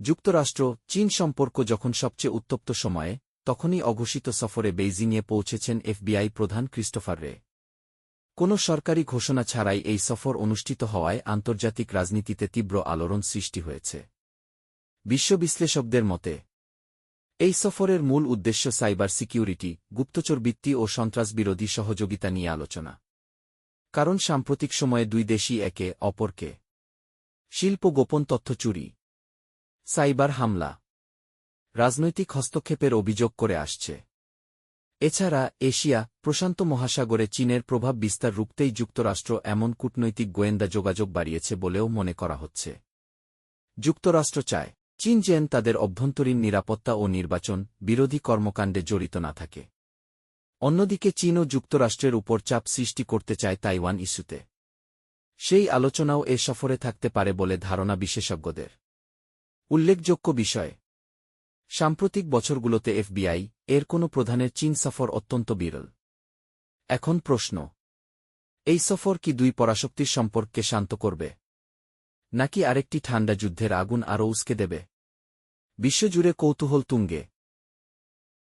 যুক্তরাষ্ট্র, চীন সম্পর্ক যখন সবচেয়ে উত্তপ্ত সময়ে, তখনই অঘোষিত সফরে বেইজিংয়ে পৌঁছেছেন এফবিআই প্রধান ক্রিস্টোফার রে। কোনো সরকারি ঘোষণা ছাড়াই এই সফর অনুষ্ঠিত হওয়ায় আন্তর্জাতিক রাজনীতিতে তীব্র আলোড়ন সৃষ্টি হয়েছে। বিশ্ববিশ্লেষকদের মতে, এই সফরের মূল উদ্দেশ্য সাইবার সিকিউরিটি গুপ্তচরবৃত্তি ও সন্ত্রাসবিরোধী সহযোগিতা নিয়ে আলোচনা। কারণ সাম্প্রতিক সময়ে দুই দেশই একে অপরকে, শিল্প গোপন তথ্য চুরি সাইবার হামলা। রাজনৈতিক হস্তক্ষেপের অভিযোগ করে আসছে। এছাড়া, এশিয়া, প্রশান্ত মহাসাগরে চীনের প্রভাব বিস্তার রুখতেই যুক্তরাষ্ট্র এমন কূটনৈতিক গোয়েন্দা যোগাযোগ বাড়িয়েছে বলেও মনে করা হচ্ছে। যুক্তরাষ্ট্র চায়, চীন যেন তাদের অভ্যন্তরীণ নিরাপত্তা ও নির্বাচন বিরোধী কর্মকাণ্ডে জড়িত না থাকে। অন্যদিকে চীন ও যুক্তরাষ্ট্রের উপর চাপ সৃষ্টি করতে চায় তাইওয়ান ইস্যুতে। সেই আলোচনাও এ সফরে থাকতে পারে বলে ধারণা বিশেষজ্ঞদের। উল্লেখযোগ্য বিষয়। সাম্প্রতিক বছরগুলোতে এফবিআই এর কোনো প্রধানের চীন সফর অত্যন্ত বিরল। এখন প্রশ্ন, এই সফর কি দুই পরাশক্তির সম্পর্ককে শান্ত করবে? নাকি আরেকটি ঠান্ডা যুদ্ধের আগুন আরও উস্কে দেবে? বিশ্বজুড়ে কৌতূহল তুঙ্গে।